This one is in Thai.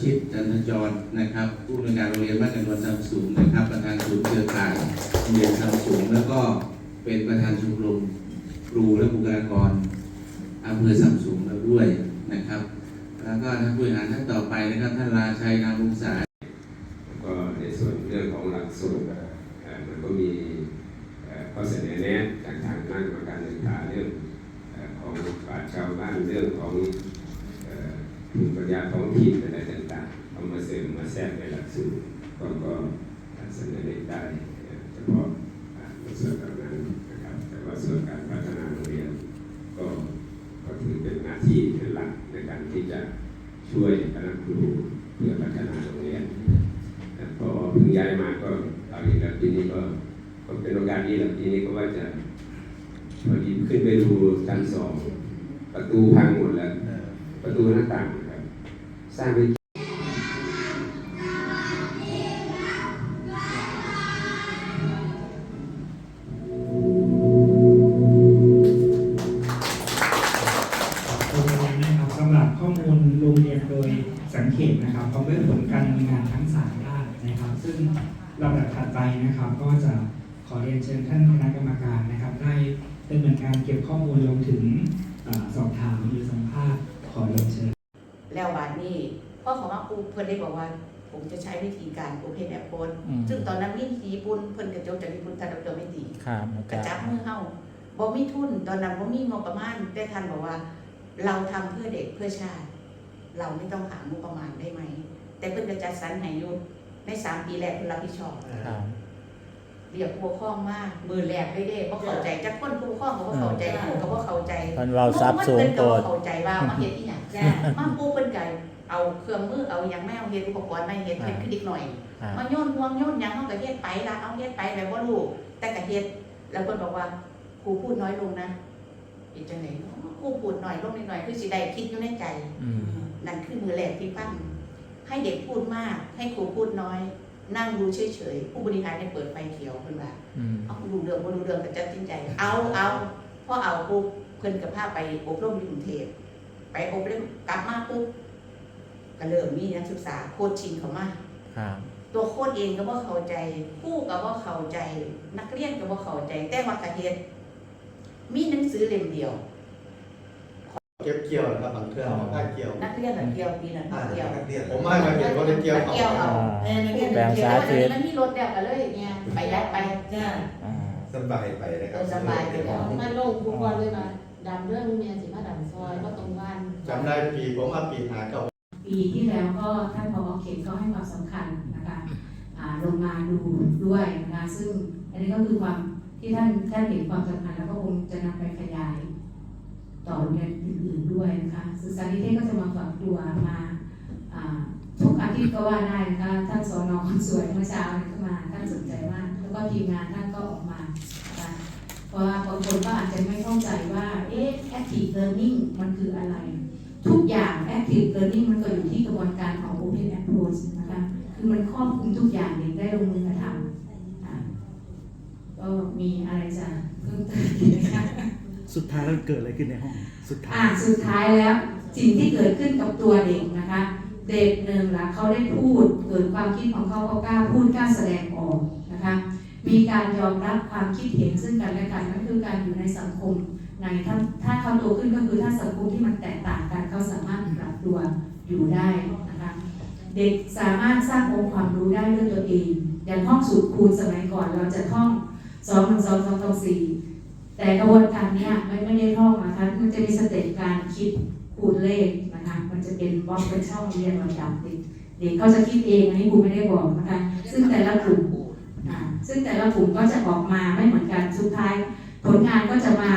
ชิดจันทจรนะครับ ผู้อำนวยการโรงเรียนบ้านกันนวลซัมซุงนะครับ ประธานศูนย์เครือข่ายโรงเรียนซัมซุงแล้วก็เป็นประธานชมรมครูและบุคลากรอำเภอซัมซุงเราด้วยนะครับ แล้วก็ท่านผู้บริหารท่านต่อไปนะครับท่านราชัยนามวงศาก็ในส่วนเรื่องของหลักสูตรมันก็มีข้อเสนอแนะจากทางคณะกรรมการศึกษาเรื่องของปราชาวบ้านเรื่องของ ภูมิปัญญาท้องถิ่นอะไรต่างๆเอามาเสริมมาแทรกในหลักสูตรก็ก็เสนอได้เฉพาะในส่วนเหล่านั้นนะครับแต่ว่าส่วนการพัฒนาโรงเรียนก็ก็ถือเป็นหน้าที่เป็นหลักในการที่จะช่วยคณะครูเพื่อพัฒนาโรงเรียนแต่พอเพิ่งย้ายมาก็เอาอีกแล้วปีนี้ก็ก็เป็นโอกาสดีแล้วปีนี้ก็ว่าจะพอดีขึ้นไปดูชั้นสองประตูพังหมดแล้ว ประตูหน้าต่างนครับสร้างไปขอบคุณนะครับสำหรับข้อมูลโรงเรียนโดยสังเกตนะครับพร้อมด้วยผลการดำเนินงานทั้งสามด้านนะครับ ซึ่งลำดับถัดไปนะครับ ก็จะขอเรียนเชิญท่านคณะกรรมการนะครับ ได้ดำเนินการเก็บข้อมูลรวมถึงสอบถามหรือสัมภาษณ์ ขอเรียนเชิญแล้วบานนี้พ่อของว่าครูเพิ่นได้บอกว่า ผมจะใช้วิธีการ Open App โพสอืมซึ่งตอนนั้นมีญี่ปุ่นเพิ่นกระจกจากญี่ปุ่นท่านดรไม่ตีครับกระจับมือเฮาบ่มีทุนตอนนั้นบ่มีงบประมาณแต่ท่านบอกว่า เราทำเพื่อเด็กเพื่อชาติ เราไม่ต้องหางบประมาณได้ไหม แต่เพิ่นก็จัดสรรให้อยู่ในสามปีแรกเพิ่นรับผิดชอบครับ เรียกผู้ปกครองมามือแรกเลยเด้บ่เข้าใจจักคนผู้ปกครองก็บ่เข้าใจครูก็บ่เข้าใจเพิ่นเว้าซับสูงมันโตเพิ่นก็ดบ่เข้าใจว่ามาเฮ็ดอีหยังจ้ามาปูเพิ่นก็เอาเครื่องมือเอาหยังแม่เอาเฮ็ดอุปกรณ์มาเฮ็ดเฮ็ดคือเด็กหน่อยครับมาโยนห่วงโยนหยังเฮาก็เฮ็ดไปละเอาเฮ็ดไปแบบบ่รู้แต่ก็เฮ็ดแล้วเพิ่นบอกว่าครูพูดน้อยลงนะอีกจังได๋ครูพูดน้อยลงนิดหน่อยคือสิได้คิดอยู่ในใจอืมนั่นคือมือแรกที่ฟังให้เด็กพูดมาก ให้ครูพูดน้อย นั่งดูเฉยๆ ผู้บริหารให้เปิดไฟเขียวเพิ่นว่าอืมเอาดูเรื่องบ่ดูเรื่องก็จัดสินใจ เอาเอาพอเอาปุ๊บเพิ่นกับพาไปอบรมที่กรุงเทพไปอบรมกลับมาปุ๊บก็เริ่มมีนักศึกษาโคชชิงเข้ามาครับตัวโค้ชเองก็บ่เข้าใจครู่ก็บ่เข้าใจ นักเรียนก็บ่เข้าใจ แต่ว่ากะเฮ็ดมีหนังสือเล่มเดียว เก็บเกี่ยวนะครับบางเทื่อเอาผ้าเกี่ยวนักเรียนน่ะเกี่ยวปีนั้นอ่าเกี่ยวนักเรียนผมมาเกี่ยวก็ได้เกี่ยวเกี่ยวเอาเอาเออนักเรียนแบ่งเกี่ยวสาธิตมันมีรถแล้วก็เลยเนี่ยไปยัดไปจ้าอ่าสบายไปนะครัเออสบายไปแล้วมาลงทุกวันเลยมาดำเรื่องเมียสิมาดำซอยก็ตรงบ้าน จำได้ปีผมมาปีหาเก่าปีที่แล้วก็ท่านผอเขตก็ให้ความสำคัญนะคะอ่าลงมาดูด้วยนะคะซึ่งอันนี้ก็คือความที่ท่านท่านเห็นความสำคัญแล้วก็คงจะนำไปขยาย ต่อโรงเรียนอื่นๆ ด้วยนะคะศึกษาธิเทศก็จะมาฝักตัวมาทุกอาทิตย์ก็ว่าได้นะคะท่านสอนอคนสวยเมื่อเช้าเนี่ยก็มาท่านสนใจมากแล้วก็ทีมงานท่านก็ออกมาเพราะว่าบางคนก็อาจจะไม่เข้าใจว่าเอ๊ะ active learning มันคืออะไร ทุกอย่าง active learning มันก็อยู่ที่กระบวนการของ open approach นะคะคือมันครอบคลุมทุกอย่างเด็กได้ลงมือกระทำก็มีอะไรจะเพิ่มเติมไหมคะ สุดท้ายแล้วเกิดอะไรขึ้นในห้อง สุดท้าอะยสุดท้ายแล้วสิ่งที่เกิดขึ้นกับตัวเด็กนะคะ เด็กหนึ่งละเขาได้พูดเกิดความคิดของเขาเขากล้าพูดกล้าแสดงออกนะคะ มีการยอมรับความคิดเห็นซึ่งกันและกันนั่นคือการอยู่ในสังคมในถ้าถ้าเขาโตขึ้นก็คือถ้าสังคมที่มันแตกต่างกันเขาสามารถปรับตัวอยู่ได้นะคะเด็กสามารถสร้างองค์ความรู้ได้ด้วยตัวเอง อย่างห้องสูตรคูณสมัยก่อนเราจะท่องสองหนึ่งสองสองสองสี่ แต่กระบวนการนี้ไม่ไม่ได้ท่องนะคะมันจะมีสเต็ปการคิดคูณเลขนะคะ มันจะเป็นบล็อกเป็นช่องเรียงลำดับเด็กเด็กเขาจะคิดเองอันนี้ครูไม่ได้บอกนะคะ ซึ่งแต่ละกลุ่มซึ่งแต่ละกลุ่มก็จะออกมาไม่เหมือนกันสุดท้าย ผลงานก็จะมา